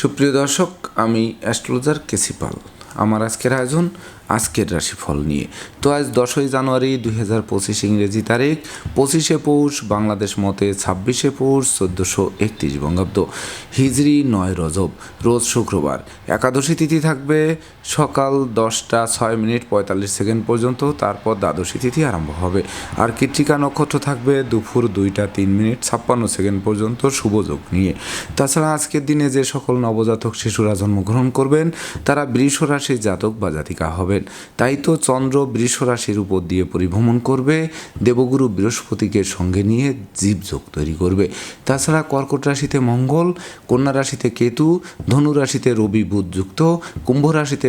সুপ্রিয় দর্শক, আমি অ্যাস্ট্রোলজার কেসিপাল আমার আজকের আয়োজন, আজকের রাশিফল নিয়ে। তো আজ দশই জানুয়ারি দুই হাজার পঁচিশ ইংরেজি তারিখ, পঁচিশে পৌষ বাংলাদেশ মতে ছাব্বিশে পৌষ চোদ্দোশো একত্রিশ বঙ্গাব্দ। হিজড়ি নয় রজব, রোজ শুক্রবার। একাদশী তিথি থাকবে সকাল দশটা ছয় মিনিট পঁয়তাল্লিশ সেকেন্ড পর্যন্ত তারপর দ্বাদশী তিথি আরম্ভ হবে। আর কৃত্তিকা নক্ষত্র থাকবে? দুপুর দুইটা তিন মিনিট ছাপ্পান্ন সেকেন্ড পর্যন্ত শুভযোগ নিয়ে। তাছাড়া আজকের দিনে যে সকল নবজাতক শিশুরা জন্মগ্রহণ করবেন, তারা বৃষ রাশির জাতক বা জাতিকা হবেন। তাই তো চন্দ্র বৃষ রাশির উপর দিয়ে পরিভ্রমণ করবে। দেবগুরু বৃহস্পতিকে সঙ্গে নিয়ে জীবযোগ তৈরি করবে। তাছাড়া কর্কট রাশিতে মঙ্গল, কন্যা রাশিতে কেতু, ধনু রাশিতে রবি বুধ যুক্ত, কুম্ভ রাশিতে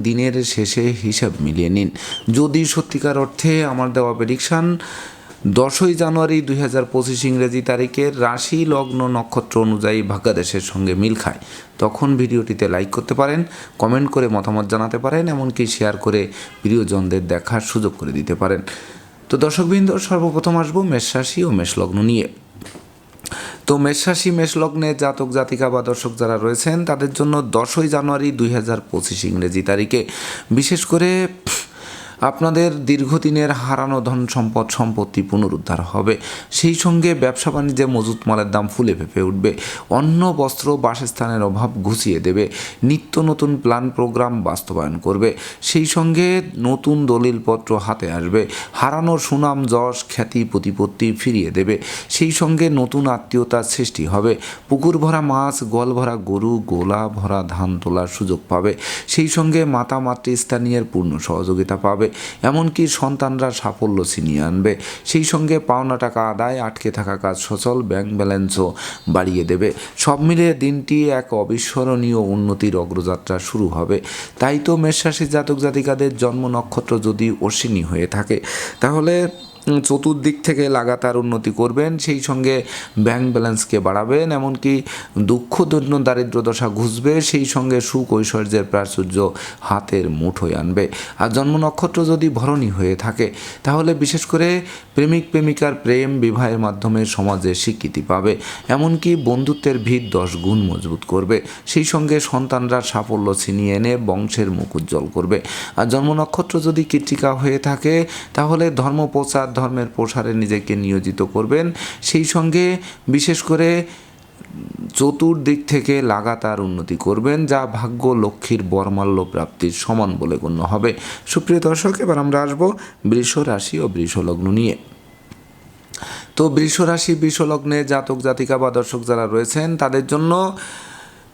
দিনের শেষে হিসাব মিলিয়ে নিন। যদি সত্যিকার অর্থে আমার দেওয়া প্রেডিকশান দশই জানুয়ারি দুই হাজার পঁচিশ ইংরেজি তারিখের রাশি, লগ্ন, নক্ষত্র অনুযায়ী ভাগ্যাদেশের সঙ্গে মিল খায়, তখন ভিডিওটিতে লাইক করতে পারেন, কমেন্ট করে মতামত জানাতে পারেন, এমনকি শেয়ার করে প্রিয়জনদের দেখার সুযোগ করে দিতে পারেন। তো দর্শকবৃন্দ, সর্বপ্রথম আসব মেষ রাশি ও মেষ লগ্ন নিয়ে। তো মেষরাশি, মেষলগ্নে জাতক, জাতিকা বা দর্শক যারা রয়েছেন, তাদের জন্য দশই জানুয়ারি দুই হাজার পঁচিশ ইংরেজি তারিখে। বিশেষ করে আপনাদের দীর্ঘদিনের হারানো ধন সম্পদ সম্পত্তি পুনরুদ্ধার হবে। সেই সঙ্গে ব্যবসা বাণিজ্যে মজুত মালের দাম ফুলে ফেপে উঠবে। অন্ন, বস্ত্র, বাসস্থানের অভাব ঘুষিয়ে দেবে। নিত্য নতুন প্ল্যান প্রোগ্রাম বাস্তবায়ন করবে। সেই সঙ্গে নতুন দলিলপত্র হাতে আসবে। হারানো সুনাম, যশ, খ্যাতি, প্রতিপত্তি ফিরিয়ে দেবে। সেই সঙ্গে নতুন আত্মীয়তার সৃষ্টি হবে। পুকুর ভরা মাছ, গোয়াল ভরা গরু, গোলা ভরা ধান তোলার সুযোগ পাবে। সেই সঙ্গে মাতা মাতৃস্থানীয়ের পূর্ণ সহযোগিতা পাবে। এমনকি সন্তানরা সাফল্য ছিনিয়ে আনবে। সেই সঙ্গে পাওনা টাকা আদায়, আটকে থাকা কাজ সচল, ব্যাংক ব্যালেন্সও বাড়িয়ে দেবে। সব মিলিয়ে দিনটি এক অবিস্মরণীয় উন্নতির অগ্রযাত্রা শুরু হবে। তাই তো মেষরাশির জাতক জাতিকাদের জন্ম নক্ষত্র যদি অশ্বিনী হয়ে থাকে, তাহলে চতুর্দিক থেকে লাগাতার উন্নতি করবেন, সেই সঙ্গে ব্যাংক ব্যালেন্সকে বাড়াবেন, এমনকি দুঃখ দৈন্য দারিদ্র দশা ঘুষবে, সেই সঙ্গে সুখ ঐশ্বর্যের প্রাচুর্য হাতের মুঠোয় আনবে। আর জন্ম নক্ষত্র যদি ভরণী হয়ে থাকে, তাহলে বিশেষ করে প্রেমিক, প্রেমিকার প্রেম বিবাহের মাধ্যমে সমাজে স্বীকৃতি পাবে। এমনকি বন্ধুত্বের ভিত দশ গুণ মজবুত করবে। সেই সঙ্গে সন্তানরা সাফল্য ছিনিয়ে এনে বংশের মুখ উজ্জ্বল করবে। আর জন্ম নক্ষত্র যদি কৃত্তিকা হয়ে থাকে, তাহলে ধর্ম প্রচার ধর্মের প্রসারে নিজেকে নিয়োজিত করবেন। সেই সঙ্গে বিশেষ করে চতুর্দিক থেকে লাগাতার উন্নতি করবেন, যা ভাগ্য লক্ষ্মীর বরমাল্য প্রাপ্তির সমান বলে গণ্য হবে। সুপ্রিয় দর্শক, এবার আমরা আসব বৃষ রাশি ও বৃষ লগ্ন নিয়ে। তো বৃষ রাশি, বৃষ লগ্নে জাতক জাতিকা বা দর্শক যারা রয়েছেন, তাদের জন্য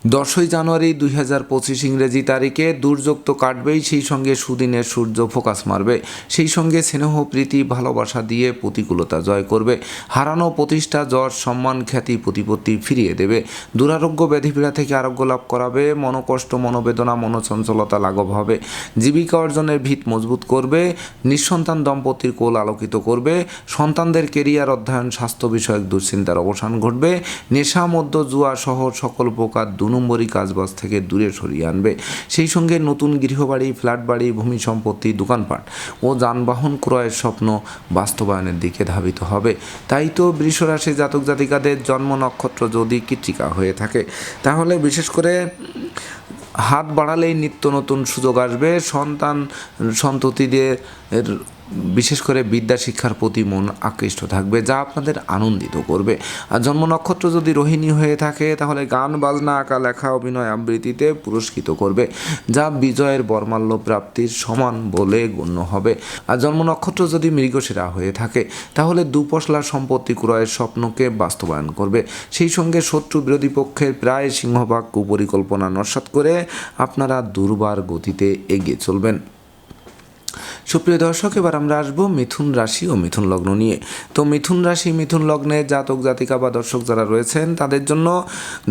দশই জানুয়ারি দুই হাজার পঁচিশ ইংরেজি তারিখে দুর্যোগ তো কাটবেই, সেই সঙ্গে সুদিনের সূর্য ফোকাস মারবে। সেই সঙ্গে স্নেহ, প্রীতি, ভালোবাসা দিয়ে প্রতিকূলতা জয় করবে। হারানো প্রতিষ্ঠা জ্বর সম্মান, খ্যাতি, প্রতিপত্তি ফিরিয়ে দেবে। দুরারোগ্য ব্যাধিপীড়া থেকে আরোগ্য লাভ করাবে। মনোকষ্ট, মনোবেদনা, মনোচঞ্চলতা লাঘব হবে। জীবিকা অর্জনের ভিত মজবুত করবে। নিঃসন্তান দম্পতির কোল আলোকিত করবে। সন্তানদের কেরিয়ার অধ্যয়ন, স্বাস্থ্য বিষয়ক দুশ্চিন্তার অবসান ঘটবে। নেশা মধ্য জুয়া সহ সকল প্রকার দু নম্বরই কাজবাজ থেকে দূরে সরিয়ে আনবে। সেই সঙ্গে নতুন গৃহবাড়ি ফ্ল্যাট বাড়ি ভূমি সম্পত্তি, দোকানপাট ও যানবাহন ক্রয়ের স্বপ্ন বাস্তবায়নের দিকে ধাবিত হবে। তাই তো বৃষরাশি জাতক জাতিকাদের জন্ম নক্ষত্র যদি কৃত্রিকা হয়ে থাকে, তাহলে বিশেষ করে হাত বাড়ালেই নিত্য নতুন সুযোগ আসবে। সন্তান সন্ততিদের বিশেষ করে বিদ্যা শিক্ষার প্রতি মন আকৃষ্ট থাকবে, যা আপনাদের আনন্দিত করবে। আর জন্ম নক্ষত্র যদি রোহিণী হয়ে থাকে, তাহলে গান, বাজনা আঁকা লেখা অভিনয় আবৃত্তিতে পুরস্কৃত করবে, যা বিজয়ের বর্মাল্য প্রাপ্তির সমান বলে গণ্য হবে। আর জন্ম নক্ষত্র যদি মৃগশিরা হয়ে থাকে, তাহলে দুপশলা সম্পত্তি ক্রয়ের স্বপ্নকে বাস্তবায়ন করবে। সেই সঙ্গে শত্রু বিরোধী পক্ষের প্রায় সিংহভাগ কুপরিকল্পনা নস্বাত করে আপনারা দুর্বার গতিতে এগিয়ে চলবেন। সুপ্রিয় দর্শক, এবার আমরা আসব মিথুন রাশি ও মিথুন লগ্ন নিয়ে। তো মিথুন রাশি, মিথুন লগ্নে জাতক, জাতিকা বা দর্শক যারা রয়েছেন, তাদের জন্য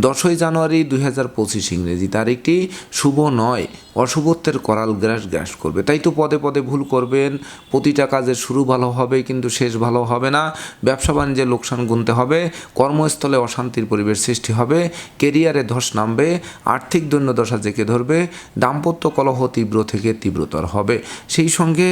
দশই জানুয়ারি দুই হাজার পঁচিশ ইংরেজি তারিখটি শুভ নয়, অশুভত্বের করাল গ্রাস গ্রাস করবে। তাই তো পদে পদে ভুল করবেন, প্রতিটা কাজের শুরু ভালো হবে, কিন্তু শেষ ভালো হবে না, ব্যবসা বাণিজ্যে লোকসান গুনতে হবে, কর্মস্থলে অশান্তির পরিবেশ সৃষ্টি হবে, কেরিয়ারে ধস নামবে, আর্থিক দৈন্যদশা জেঁকে ধরবে, দাম্পত্য কলহ তীব্র থেকে তীব্রতর হবে। সেই সঙ্গে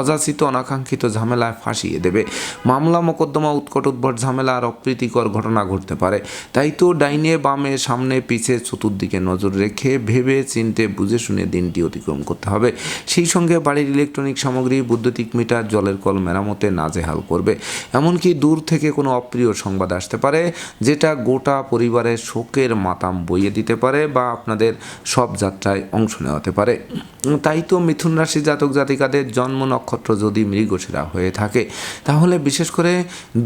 অযাচিত অনাকাঙ্ক্ষিত ঝামেলায় ফাঁসিয়ে দেবে। মামলা মোকদ্দমা উৎকট উদ্ভট ঝামেলা আর অপ্রীতিকর ঘটনা ঘটতে পারে। তাই তো ডাইনে বামে সামনে পিছে চতুর্দিকে নজর রেখে ভেবে চিনতে বুঝে শুনে দিনটি অতিক্রম করতে হবে। সেই সঙ্গে বাড়ির ইলেকট্রনিক সামগ্রী, বৈদ্যুতিক মিটার, জলের কল মেরামতে নাজেহাল করবে। এমনকি দূর থেকে কোনো অপ্রিয় সংবাদ আসতে পারে, যেটা গোটা পরিবারের শোকের মাতাম বইয়ে দিতে পারে বা আপনাদের সব যাত্রায় অংশ নেওয়াতে পারে। তাই তো মিথুন রাশি জাতক জাতিকাদের জন্ম নক্ষত্র যদি মৃগশিরা হয়ে থাকে, তাহলে বিশেষ করে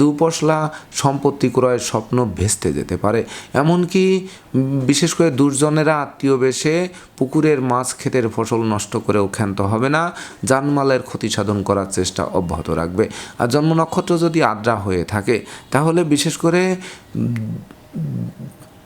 দুপশলা সম্পত্তি ক্রয়ের স্বপ্ন ভেস্তে যেতে পারে। এমনকি বিশেষ করে দুর্জনেরা আত্মীয় বেশে পুকুরের মাছ ক্ষেতের ফসল নষ্ট করেও ক্ষান্ত হবে না, জানমালের ক্ষতি সাধন করার চেষ্টা অব্যাহত রাখবে। আর জন্ম নক্ষত্র যদি আদ্রা হয়ে থাকে, তাহলে বিশেষ করে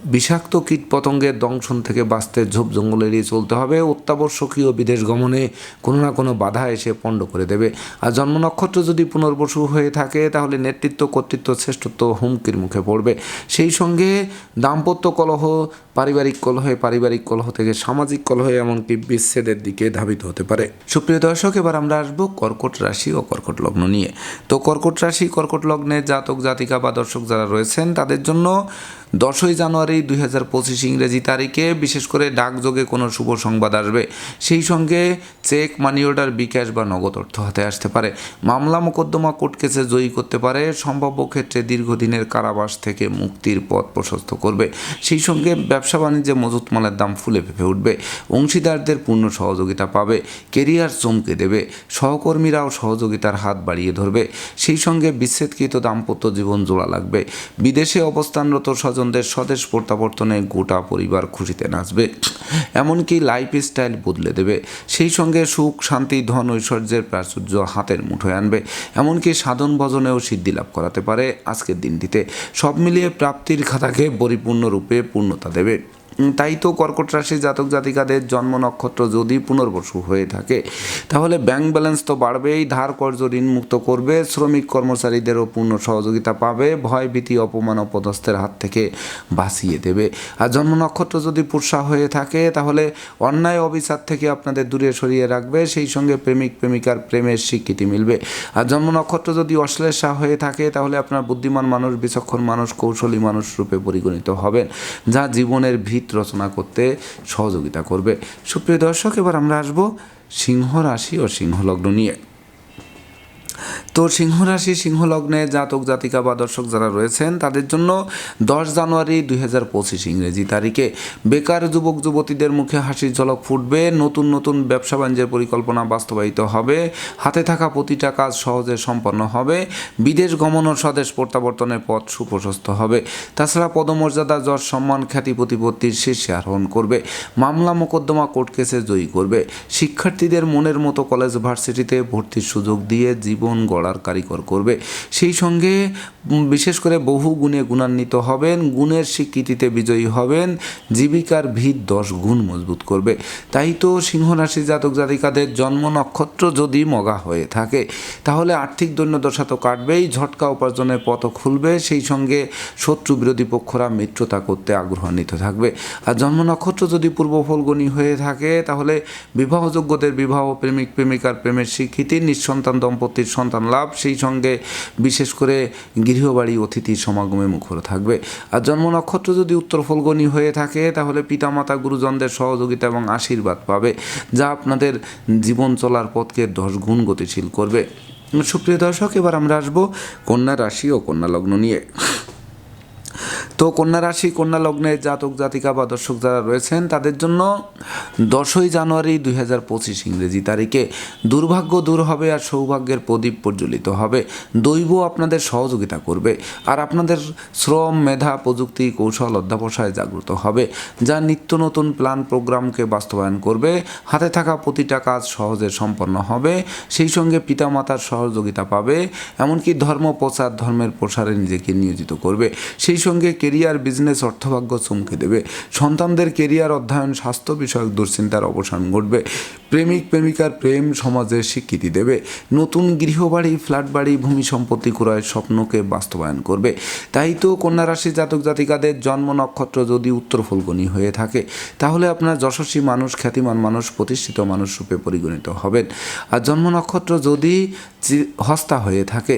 বিষাক্ত কীট পতঙ্গের দংশন থেকে বাঁচতে ঝোপ জঙ্গল এড়িয়ে চলতে হবে। অত্যাবশ্যকীয় বিদেশ গমনে কোনো না কোনো বাধা এসে পণ্ড করে দেবে। আর জন্ম নক্ষত্র যদি পুনর্বসু হয়ে থাকে, তাহলে নেতৃত্ব, কর্তৃত্ব, শ্রেষ্ঠত্ব হুমকির মুখে পড়বে। সেই সঙ্গে দাম্পত্য কলহ, পারিবারিক কলহে, পারিবারিক কলহ থেকে সামাজিক কলহে এমনকি বিচ্ছেদের দিকে ধাবিত হতে পারে। সুপ্রিয় দর্শক, এবার আমরা আসব কর্কট রাশি ও কর্কট লগ্ন নিয়ে। তো কর্কট রাশি, কর্কট লগ্নে জাতক, জাতিকা বা দর্শক যারা রয়েছেন, তাদের জন্য দশই জানুয়ারি দুই হাজার পঁচিশ ইংরেজি তারিখে বিশেষ করে ডাকযোগে কোনো শুভ সংবাদ আসবে। সেই সঙ্গে চেক মানি অর্ডার বিকাশ বা নগদ অর্থ হাতে আসতে পারে। মামলা মোকদ্দমা কোর্ট কেসে জয়ী করতে পারে। সম্ভাব্য ক্ষেত্রে দীর্ঘদিনের কারাবাস থেকে মুক্তির পথ প্রশস্ত করবে। সেই সঙ্গে ব্যবসা বাণিজ্যে মজুত মালের দাম ফুলে ফেপে উঠবে। অংশীদারদের পূর্ণ সহযোগিতা পাবে। কেরিয়ার চমকে দেবে। সহকর্মীরাও সহযোগিতার হাত বাড়িয়ে ধরবে। সেই সঙ্গে বিচ্ছেদকৃত দাম্পত্য জীবন জোড়া লাগবে। বিদেশে অবস্থানরত স্বজনদের স্বদেশ প্রত্যাবর্তনে গোটা পরিবার খুশিতে নাচবে। এমনকি লাইফ স্টাইল বদলে দেবে। সেই সঙ্গে সুখ, শান্তি, ধন, ঐশ্বর্যের প্রাচুর্য হাতের মুঠোয় আনবে। এমনকি সাধন ভজনেও সিদ্ধি লাভ করাতে পারে আজকের দিনটিতে। সব মিলিয়ে প্রাপ্তির খাতাকে পরিপূর্ণরূপে পূর্ণতা দেবে। তাই তো কর্কট রাশি জাতক জাতিকাদের জন্ম নক্ষত্র যদি পুনর্বসু হয়ে থাকে, তাহলে ব্যাংক ব্যালেন্স তো বাড়বেই, ধার কর্য ঋণ মুক্ত করবে, শ্রমিক কর্মচারীদেরও পূর্ণ সহযোগিতা পাবে, ভয়, ভীতি, অপমান, অপদস্থের হাত থেকে বাঁচিয়ে দেবে। আর জন্ম নক্ষত্র যদি পুরসা হয়ে থাকে, তাহলে অন্যায়, অবিচার থেকে আপনাদের দূরে সরিয়ে রাখবে, সেই সঙ্গে প্রেমিক, প্রেমিকার প্রেমের স্বীকৃতি মিলবে। আর জন্ম নক্ষত্র যদি অশ্লেষা হয়ে থাকে, তাহলে আপনার বুদ্ধিমান মানুষ, বিচক্ষণ মানুষ, কৌশলী মানুষ রূপে পরিগণিত হবেন, যা জীবনের ভিত রচনা করতে সহযোগিতা করবে। সুপ্রিয় দর্শক এবার আমরা আসব সিংহ রাশি ও সিংহলগ্ন নিয়ে। তো সিংহ রাশি সিংহ লগ্নে জাতক, জাতিকা বা দর্শক যারা রয়েছেন, তাদের জন্য দশ জানুয়ারি দুই হাজার পঁচিশ ইংরেজি তারিখে বেকার যুবক, যুবতীদের মুখে হাসির ঝলক ফুটবে, নতুন নতুন ব্যবসা বাণিজ্যের পরিকল্পনা বাস্তবায়িত হবে, হাতে থাকা প্রতিটা কাজ সহজে সম্পন্ন হবে, বিদেশ গমন ও স্বদেশ প্রত্যাবর্তনের পথ সুপ্রশস্ত হবে। তাছাড়া পদমর্যাদা, যশ, সম্মান, খ্যাতি, প্রতিপত্তির শীর্ষে আরোহণ করবে, মামলা, মোকদ্দমা, কোর্ট কেসে জয়ী করবে। শিক্ষার্থীদের মনের মতো কলেজ ভার্সিটিতে ভর্তির সুযোগ দিয়ে জীবন গড়ার কারিগর করবে। সেই সঙ্গে বিশেষ করে বহু গুণে গুণান্বিত হবেন, গুণের স্বীকৃতিতে বিজয়ী হবেন, জীবিকার ভিত দশ গুণ মজবুত করবে। তাই তো সিংহ রাশি জাতক জাতিকাদের জন্ম নক্ষত্র যদি মগা হয়ে থাকে, তাহলে আর্থিক দৈন্যদশা তো কাটবেই, ঝটকা উপার্জনের পথ খুলবে, সেই সঙ্গে শত্রু বিরোধী পক্ষরা মিত্রতা করতে আগ্রহান্বিত থাকবে। আর জন্ম নক্ষত্র যদি পূর্ব ফলগণী হয়ে থাকে, তাহলে বিবাহযোগ্যদের বিবাহ প্রেমিক প্রেমিকার প্রেমের স্বীকৃতি, নিঃসন্তান দম্পতির সন্তান লাভ সেই সঙ্গে বিশেষ করে গৃহবাড়ি অতিথির সমাগমে মুখর থাকবে। আর জন্ম নক্ষত্র যদি উত্তর ফলগণী হয়ে থাকে, তাহলে পিতামাতা, গুরুজনদের সহযোগিতা এবং আশীর্বাদ পাবে, যা আপনাদের জীবন চলার পথকে দশ গুণ গতিশীল করবে। সুপ্রিয় দর্শক, এবার আমরা আসব কন্যা রাশি ও কন্যা লগ্ন নিয়ে। তো কন্যা রাশি, কন্যা লগ্নে জাতক, জাতিকা বা দর্শক যারা রয়েছেন, তাদের জন্য দশই জানুয়ারি দুই হাজার পঁচিশ ইংরেজি তারিখে দুর্ভাগ্য দূর হবে আর সৌভাগ্যের প্রদীপ প্রজ্বলিত হবে। দৈব আপনাদের সহযোগিতা করবে আর আপনাদের শ্রম, মেধা, প্রযুক্তি, কৌশল অধ্যাবসায় জাগ্রত হবে, যা নিত্য নতুন প্ল্যান প্রোগ্রামকে বাস্তবায়ন করবে। হাতে থাকা প্রতিটা কাজ সহজে সম্পন্ন হবে, সেই সঙ্গে পিতামাতার সহযোগিতা পাবে, এমনকি ধর্ম, প্রচার, ধর্মের প্রসারে নিজেকে নিয়োজিত করবে। সেই সঙ্গে কেরিয়ার বিজনেস অর্থভাগ্য চমকে দেবে। সন্তানদের কেরিয়ার অধ্যয়ন, স্বাস্থ্য বিষয়ক দুশ্চিন্তার অবসান ঘটবে। প্রেমিক, প্রেমিকার প্রেম সমাজে স্বীকৃতি দেবে। নতুন গৃহবাড়ি ফ্ল্যাট বাড়ি ভূমি সম্পত্তি ক্রয়ের স্বপ্নকে বাস্তবায়ন করবে। তাই তো কন্যা রাশি জাতক জাতিকাদের জন্ম নক্ষত্র যদি উত্তর ফলগুনি হয়ে থাকে, তাহলে আপনার যশস্বী মানুষ, খ্যাতিমান মানুষ, প্রতিষ্ঠিত মানুষ রূপে পরিগণিত হবেন। আর জন্ম নক্ষত্র যদি হস্তা হয়ে থাকে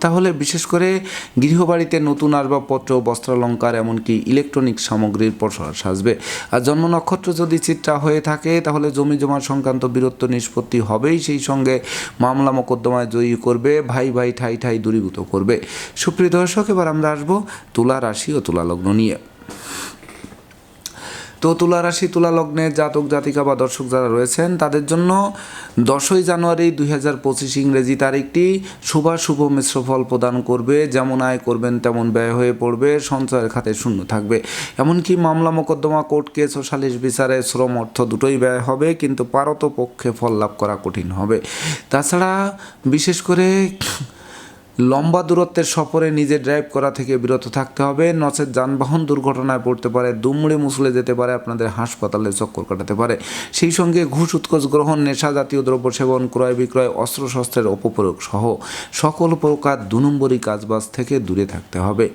তাহলে বিশেষ করে গৃহবাড়িতে নতুন আসবাবপত্র, বস্ত্রালঙ্কার, এমনকি ইলেকট্রনিক সামগ্রীর প্রসার সাজবে। আর জন্ম নক্ষত্র যদি চিত্রা হয়ে থাকে, তাহলে জমি জমা সংক্রান্ত বীরত্ব নিষ্পত্তি হবেই, সেই সঙ্গে মামলা মোকদ্দমায় জয়ী করবে, ভাই ভাই ঠাই ঠাই দূরীভূত করবে। সুপ্রিয় দর্শক, এবার আমরা আসব তুলা রাশি ও তুলা লগ্ন নিয়ে। তো তুলা রাশি, তুলা লগ্নে জাতক, জাতিকা বা দর্শক যারা রয়েছেন, তাদের জন্য দশই জানুয়ারি দুই হাজার পঁচিশ ইংরেজি তারিখটি শুভাশুভ মিশ্র ফল প্রদান করবে। যেমন আয় করবেন, তেমন ব্যয় হয়ে পড়বে, সঞ্চয়ের খাতে শূন্য থাকবে। এমনকি মামলা, মোকদ্দমা, কোর্ট কেস ও সালিশ বিচারে শ্রম অর্থ দুটোই ব্যয় হবে, কিন্তু পারত পক্ষে ফল লাভ করা কঠিন হবে। তাছাড়া বিশেষ করে লম্বা দূরত্বের সফরে নিজে ড্রাইভ করা থেকে বিরত থাকতে হবে। নচেত যানবাহন দুর্ঘটনায় পড়তে পারে, দুমড়ে মুসলে যেতে পারে, আপনাদের হাসপাতালে চক্কর কাটাতে পারে। সেই সঙ্গে ঘুষ, উৎকোচ গ্রহণ, নেশা জাতীয় দ্রব্য সেবন, ক্রয় বিক্রয় অস্ত্রশস্ত্রের অপপ্রয়োগ সহ সকল প্রকার দু নম্বরী কাজবাজ থেকে দূরে থাকতে হবে।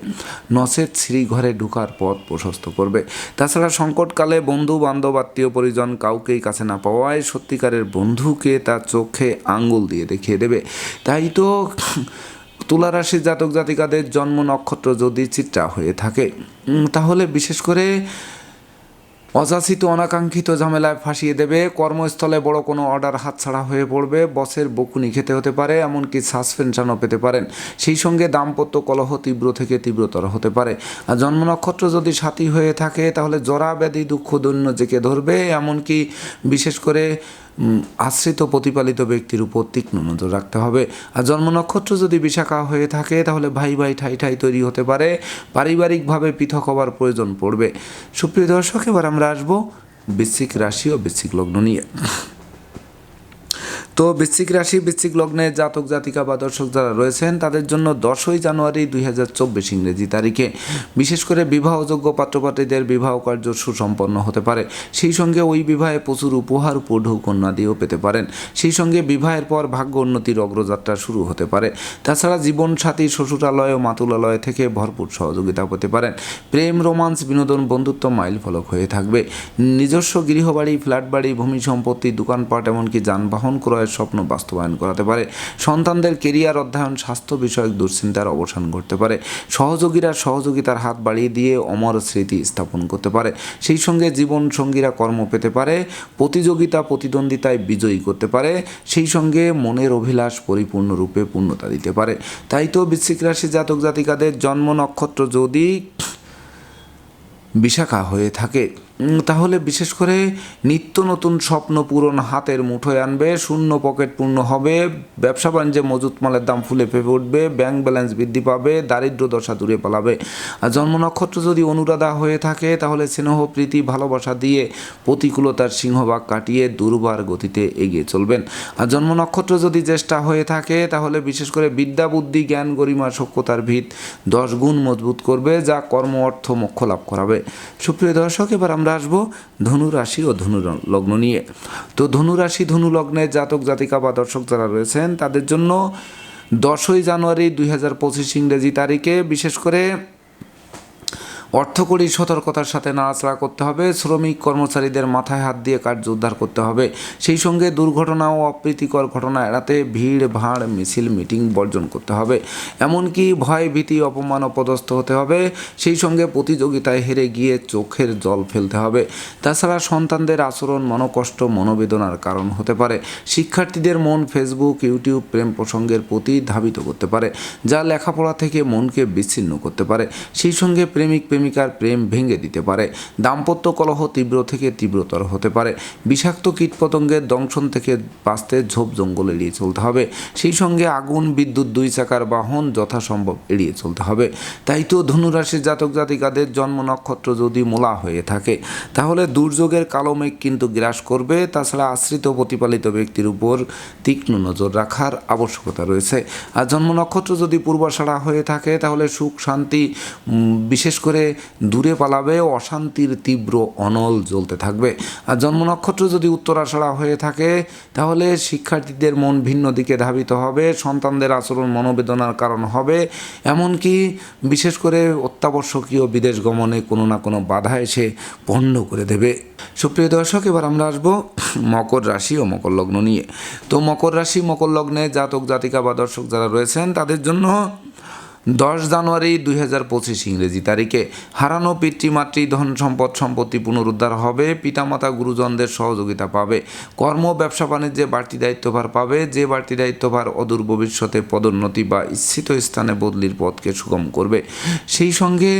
নচেত শ্রীঘরে ঢুকার পথ প্রশস্ত করবে। তাছাড়া সংকটকালে বন্ধু, বান্ধব, আত্মীয়, পরিজন কাউকেই কাছে না পাওয়ায় সত্যিকারের বন্ধুকে তার চোখে আঙ্গুল দিয়ে দেখিয়ে দেবে। তাই তো তুলা রাশির জাতক জাতিকাদের জন্ম নক্ষত্র যদি চিত্রা হয়ে থাকে তাহলে বিশেষ করে অযাচিত অনাকাঙ্ক্ষিত ঝামেলায় ফাঁসিয়ে দেবে, কর্মস্থলে বড় কোনো অর্ডার হাতছাড়া হয়ে পড়বে, বসের বকুনি খেতে হতে পারে, এমনকি সাসপেনশনও পেতে পারেন। সেই সঙ্গে দাম্পত্য কলহ তীব্র থেকে তীব্রতর হতে পারে। আর জন্ম নক্ষত্র যদি সাথী হয়ে থাকে, তাহলে জরা ব্যাধি দুঃখ দৈন্য জেকে ধরবে, এমনকি বিশেষ করে আশ্রিত প্রতিপালিত ব্যক্তির উপর তীক্ষ্ণ নজর রাখতে হবে। আর জন্ম নক্ষত্র যদি বিশাখা হয়ে থাকে, তাহলে ভাই ভাই ঠাই ঠাই তৈরি হতে পারে। পারিবারিকভাবে পৃথক হবার প্রয়োজন পড়বে। সুপ্রিয় দর্শক, এবার আমরা আসব বৃশ্চিক রাশি ও বৃশ্চিক লগ্ন নিয়ে। তো বৃশ্চিক রাশি, বৃশ্চিক লগ্নে জাতক, জাতিকা বা দর্শক যারা রয়েছেন, তাদের জন্য দশই জানুয়ারি দুই হাজার চব্বিশ ইংরেজি তারিখে। বিশেষ করে বিবাহযোগ্য পাত্রপাত্রীদের বিবাহ কার্য সুসম্পন্ন হতে পারে। সেই সঙ্গে ওই বিবাহে প্রচুর উপহার উপঢৌ কন্যা দিয়েও পেতে পারেন। সেই সঙ্গে বিবাহের পর ভাগ্য উন্নতির অগ্রযাত্রা শুরু হতে পারে। তাছাড়া জীবনসাথী, শ্বশুরালয় ও মাতুলালয় থেকে ভরপুর সহযোগিতা পেতে পারেন। প্রেম, রোমান্স, বিনোদন, বন্ধুত্ব মাইল ফলক হয়ে থাকবে। নিজস্ব গৃহবাড়ি ফ্ল্যাট বাড়ি ভূমি সম্পত্তি, দোকানপাট, এমনকি যানবাহন ক্রয়ের স্বপ্ন বাস্তবায়ন করাতে পারে, সন্তানদের কেরিয়ার অধ্যয়ন, স্বাস্থ্য বিষয়ক দুশ্চিন্তার অবসান ঘটতে পারে, সহযোগীরা সহযোগিতার হাত বাড়িয়ে দিয়ে অমর স্মৃতি স্থাপন করতে পারে, সেই সঙ্গে জীবন সঙ্গীরা কর্ম পেতে পারে, প্রতিযোগিতা, প্রতিদ্বন্দ্বিতায় বিজয়ী করতে পারে, সেই সঙ্গে মনের অভিলাষ পরিপূর্ণরূপে পূর্ণতা দিতে পারে। তাই তো বৃশ্চিক রাশি জাতক জাতিকাদের জন্ম নক্ষত্র যদি বিশাখা হয়ে থাকে। তাহলে বিশেষ করে নিত্য নতুন স্বপ্ন পূরণ হাতের মুঠোয় আনবে, শূন্য পকেট পূর্ণ হবে, ব্যবসা বাণিজ্যে মজুত মালের দাম ফুলে ফেপে উঠবে ব্যাংক ব্যালেন্স বৃদ্ধি পাবে, দারিদ্র দশা দূরে পালাবে। আর জন্ম নক্ষত্র যদি অনুরাধা হয়ে থাকে, তাহলে স্নেহ, প্রীতি, ভালোবাসা দিয়ে প্রতিকূলতার সিংহভাগ কাটিয়ে দুর্বার গতিতে এগিয়ে চলবেন। আর জন্ম নক্ষত্র যদি চেষ্টা হয়ে থাকে, তাহলে বিশেষ করে বিদ্যা, বুদ্ধি, জ্ঞান, গরিমা সক্ষতার ভিত দশ গুণ মজবুত করবে, যা কর্ম, অর্থ, মোক্ষ লাভ করাবে। সুপ্রিয় দর্শক, এবার আমরা আসব ধনু রাশি ও ধনু লগ্ন নিয়ে। তো ধনু রাশি ধনু লগ্নের জাতক, জাতিকা বা দর্শক যারা রয়েছেন, তাদের জন্য দশই জানুয়ারি দুই হাজার পঁচিশ ইংরেজি তারিখে বিশেষ করে অর্থকরী সতর্কতার সাথে নাড়াচাড়া করতে হবে, শ্রমিক কর্মচারীদের মাথায় হাত দিয়ে কার্য উদ্ধার করতে হবে। সেই সঙ্গে দুর্ঘটনা ও অপ্রীতিকর ঘটনা এড়াতে ভিড়, ভাড়, মিছিল, মিটিং বর্জন করতে হবে। এমনকি ভয়, ভীতি, অপমান অপদস্থ হতে হবে। সেই সঙ্গে প্রতিযোগিতায় হেরে গিয়ে চোখের জল ফেলতে হবে। তাছাড়া সন্তানদের আচরণ, মনোকষ্ট, মনোবেদনার কারণ হতে পারে। শিক্ষার্থীদের মন ফেসবুক ইউটিউব প্রেম প্রসঙ্গের প্রতি ধাবিত করতে পারে, যা লেখাপড়া থেকে মনকে বিচ্ছিন্ন করতে পারে। সেই সঙ্গে প্রেমিক প্রেমিকার প্রেম ভেঙে দিতে পারে। দাম্পত্য কলহ তীব্র থেকে তীব্রতর হতে পারে। বিষাক্ত কীটপতঙ্গের দংশন থেকে বাঁচতে ঝোপ জঙ্গল এড়িয়ে চলতে হবে। সেই সঙ্গে আগুন, বিদ্যুৎ, দুই চাকার বাহন যথাসম্ভব এড়িয়ে চলতে হবে। তাই তো ধনুরাশির জাতক জাতিকাদের জন্ম নক্ষত্র যদি মোলা হয়ে থাকে, তাহলে দুর্যোগের কালো মেঘ কিন্তু গ্রাস করবে। তাছাড়া আশ্রিত প্রতিপালিত ব্যক্তির উপর তীক্ষ্ণ নজর রাখার আবশ্যকতা রয়েছে। আর জন্ম নক্ষত্র যদি পূর্বাষাঢ়া হয়ে থাকে, তাহলে সুখ, শান্তি বিশেষ করে দূরে পালাবে অশান্তির তীব্র অনল জ্বলতে থাকবে। আর জন্ম নক্ষত্র যদি উত্তরাষাঢ়া হয়ে থাকে, তাহলে শিক্ষার্থীদের মন ভিন্ন দিকে ধাবিত হবে, সন্তানদের আচরণ মনোবেদনার কারণ হবে। এমনকি বিশেষ করে অত্যাবশ্যকীয় বিদেশ গমনে কোনো না কোনো বাধা এসে পণ্ড করে দেবে। সুপ্রিয় দর্শক, এবার আমরা আসব মকর রাশি ও মকর লগ্ন নিয়ে। তো মকর রাশি, মকর লগ্নে জাতক জাতিকা বা দর্শক যারা রয়েছেন, তাদের জন্য দশ জানুয়ারি দুই হাজার পঁচিশ ইংরেজি তারিখে হারানো পিতৃমাতৃ ধন সম্পদ সম্পত্তি পুনরুদ্ধার হবে, পিতামাতা গুরুজনদের সহযোগিতা পাবে, কর্ম, ব্যবসা, বাণিজ্যে বাড়তি দায়িত্বভার পাবে, যে বাড়তি দায়িত্বভার অদূর ভবিষ্যতে পদোন্নতি বা ইচ্ছিত স্থানে বদলির পথকে সুগম করবে। সেই সঙ্গে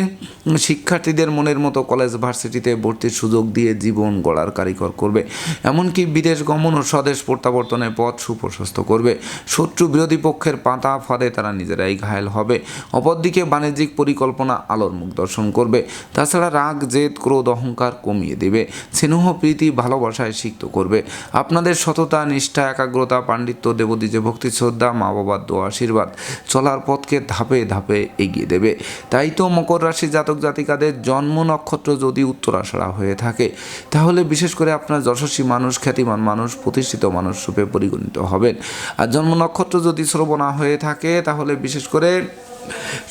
শিক্ষার্থীদের মনের মতো কলেজ ভার্সিটিতে ভর্তির সুযোগ দিয়ে জীবন গড়ার কারিকর করবে। এমনকি বিদেশ গমন ও স্বদেশ প্রত্যাবর্তনের পথ সুপ্রশস্ত করবে। শত্রু বিরোধী পক্ষের পাতা ফাঁদে তারা নিজেরাই ঘায়েল হবে। অপরদিকে বাণিজ্যিক পরিকল্পনা আলোর মুখ দর্শন করবে। তাছাড়া রাগ, জেদ, ক্রোধ, অহংকার কমিয়ে দেবে। স্নেহ, প্রীতি, ভালোবাসায় সিক্ত করবে। আপনাদের সততা, নিষ্ঠা, একাগ্রতা, পাণ্ডিত্য, দেবদীজে ভক্তি, শ্রদ্ধা মা বাবার দোয়া, আশীর্বাদ চলার পথকে ধাপে ধাপে এগিয়ে দেবে। তাই তো মকর রাশি জাতক জাতিকাদের জন্ম নক্ষত্র যদি উত্তরাষাড়া হয়ে থাকে, তাহলে বিশেষ করে আপনার যশস্বী মানুষ, খ্যাতিমান মানুষ, প্রতিষ্ঠিত মানুষ রূপে পরিগণিত হবেন। আর জন্ম নক্ষত্র যদি শ্রবণা হয়ে থাকে, তাহলে বিশেষ করে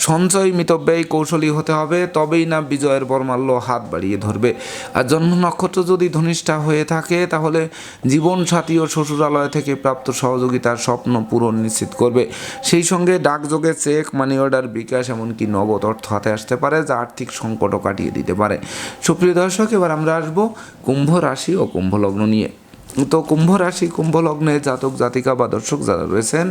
সঞ্চয় মিতব্যয়ী কৌশলী হতে হবে, তবেই না বিজয়ের বর্মাল্য হাত বাড়িয়ে ধরবে। আর জন্ম নক্ষত্র যদি ধনিষ্ঠা হয়ে থাকে, তাহলে জীবন সাথী ও শ্বশুরালয় থেকে প্রাপ্ত সহযোগিতার স্বপ্ন পূরণ নিশ্চিত করবে। সেই সঙ্গে ডাকযোগে চেক মানি অর্ডার বিকাশ, এমনকি নগদ অর্থ হাতে আসতে পারে, যা আর্থিক সংকটও কাটিয়ে দিতে পারে। সুপ্রিয় দর্শক, এবার আমরা আসব কুম্ভ রাশি ও কুম্ভ লগ্ন নিয়ে। তো কুম্ভ রাশি, কুম্ভ লগ্নে জাতক, জাতিকা বা দর্শক যারা রয়েছেন,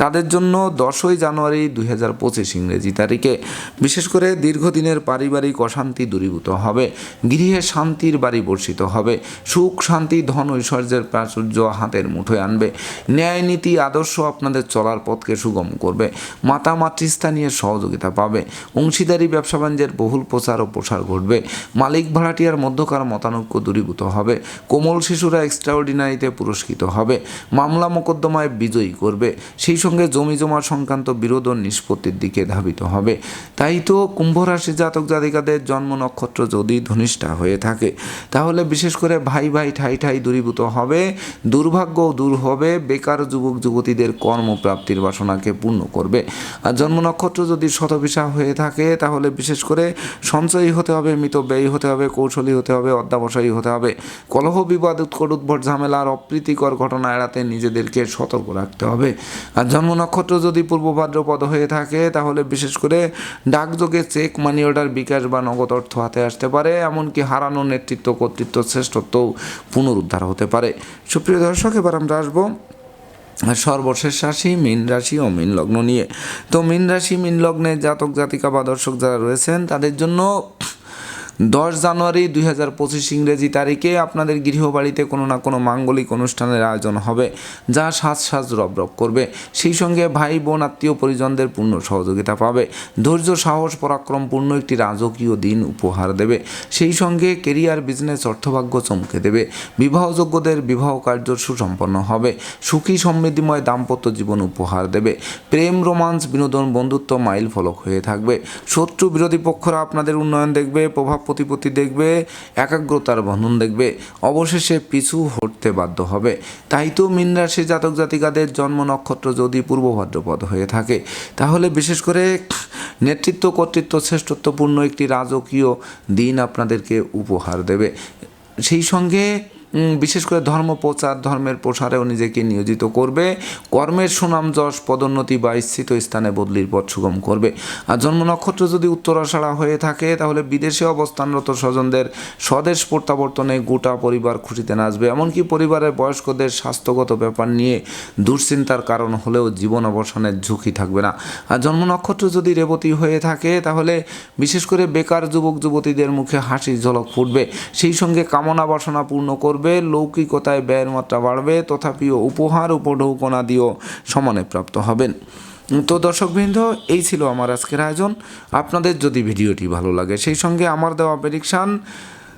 তাদের জন্য দশই জানুয়ারি দুই হাজার পঁচিশ ইংরেজি তারিখে। বিশেষ করে দীর্ঘদিনের পারিবারিক অশান্তি দূরীভূত হবে, গৃহে শান্তির বাড়ি বর্ষিত হবে, সুখ, শান্তি, ধন, ঐশ্বর্যের প্রাচুর্য হাতের মুঠোয় আনবে। ন্যায় নীতি, আদর্শ আপনাদের চলার পথকে সুগম করবে, মাতা মাতৃস্থানীয় সহযোগিতা পাবে, অংশীদারি, ব্যবসা বাণিজ্যের বহুল প্রচার ও প্রসার ঘটবে, মালিক, ভাড়াটিয়ার মধ্যকার মতানৈক্য দূরীভূত হবে, কোমল শিশুরা এক্সট্রাঅর্ডিনারিতে পুরস্কৃত হবে। মামলা মোকদ্দমায় বিজয়ী করবে। সেই সঙ্গে জমি জমা সংক্রান্ত বিরোধ নিষ্পত্তির দিকে ধাবিত হবে। তাই তো কুম্ভ রাশি জাতক জাতিকাদের জন্ম নক্ষত্র যদি ধনিষ্ঠা হয়ে থাকে, তাহলে বিশেষ করে ভাই ভাই ঠাই ঠাই দূরীভূত হবে, দুর্ভাগ্য দূর হবে, বেকার যুবক যুবতীদের কর্মপ্রাপ্তির বাসনাকে পূর্ণ করবে। আর জন্ম নক্ষত্র যদি শতবিশা হয়ে থাকে, তাহলে বিশেষ করে সঞ্চয়ী হতে হবে, মৃত ব্যয়ী হতে হবে, কৌশলী হতে হবে, অধ্যাবসায়ী হতে হবে। কলহ বিবাদ উৎকট উদ্ভট ঝামেলা আর অপ্রীতিকর ঘটনা এড়াতে নিজেদেরকে সতর্ক রাখতে হবে। আর জন্ম নক্ষত্র যদি পূর্ব ভাদ্রপদ হয়ে থাকে, তাহলে বিশেষ করে ডাকযোগে চেক মানি অর্ডার, বিকাশ বা নগদ অর্থ হাতে আসতে পারে। এমনকি হারানো নেতৃত্ব, কর্তৃত্ব, শ্রেষ্ঠত্বও পুনরুদ্ধার হতে পারে। সুপ্রিয় দর্শক, এবার আমরা আসব সর্বশেষ রাশি, মীন রাশি ও মীন লগ্ন নিয়ে। তো মীন রাশি, মীন লগ্নে জাতক জাতিকা বা দর্শক যারা রয়েছেন, তাদের জন্য দশ জানুয়ারি দুই হাজার পঁচিশ ইংরেজি তারিখে আপনাদের গৃহবাড়িতে কোনো না কোনো মাঙ্গলিক অনুষ্ঠানের আয়োজন হবে, যা সাজ সাজ রবরব করবে। সেই সঙ্গে ভাই, বোন, আত্মীয় পরিজনদের পূর্ণ সহযোগিতা পাবে। ধৈর্য, সাহস, পরাক্রমপূর্ণ একটি রাজকীয় দিন উপহার দেবে। সেই সঙ্গে কেরিয়ার, বিজনেস, অর্থভাগ্য চমকে দেবে। বিবাহযোগ্যদের বিবাহ কার্য সুসম্পন্ন হবে। সুখী, সমৃদ্ধিময় দাম্পত্য জীবন উপহার দেবে। প্রেম, রোমান্স, বিনোদন, বন্ধুত্ব মাইল ফলক হয়ে থাকবে। শত্রু বিরোধী পক্ষরা আপনাদের উন্নয়ন দেখবে, প্রভাব প্রতিপত্তি দেখবে, একাগ্রতার বন্ধন দেখবে, অবশেষে পিছু হটতে বাধ্য হবে। তাই তো মীন রাশি জাতক জাতিকাদের জন্ম নক্ষত্র যদি পূর্ব ভাদ্রপদ হয়ে থাকে, তাহলে বিশেষ করে নেতৃত্ব, কর্তৃত্ব, শ্রেষ্ঠত্বপূর্ণ একটি রাজকীয় দিন আপনাদেরকে উপহার দেবে। সেই সঙ্গে বিশেষ করে ধর্ম প্রচার, ধর্মের প্রসারেও নিজেকে নিয়োজিত করবে। কর্মের সুনাম যশ, পদোন্নতি বা স্থিত স্থানে বদলির পথ সুগম করবে। আর জন্ম নক্ষত্র যদি উত্তরাষাঢ়া হয়ে থাকে, তাহলে বিদেশে অবস্থানরত স্বজনদের স্বদেশ প্রত্যাবর্তনে গোটা পরিবার খুশিতে নাচবে। এমনকি পরিবারের বয়স্কদের স্বাস্থ্যগত ব্যাপার নিয়ে দুশ্চিন্তার কারণ হলেও জীবন অবসানের ঝুঁকি থাকবে না। আর জন্ম নক্ষত্র যদি রেবতী হয়ে থাকে, তাহলে বিশেষ করে বেকার যুবক যুবতীদের মুখে হাসির ঝলক ফুটবে। সেই সঙ্গে কামনা বাসনা পূর্ণ করবে। লৌকিকতায় ব্যয়ের মাত্রা বাড়বে, তথাপিও উপহার উপঢৌকনা দিয়েও সমানে প্রাপ্ত হবেন। তো দর্শকবৃন্দ, এই ছিল আমার আজকের আয়োজন। আপনাদের যদি ভিডিওটি ভালো লাগে, সেই সঙ্গে আমার দেওয়া প্রেডিকশান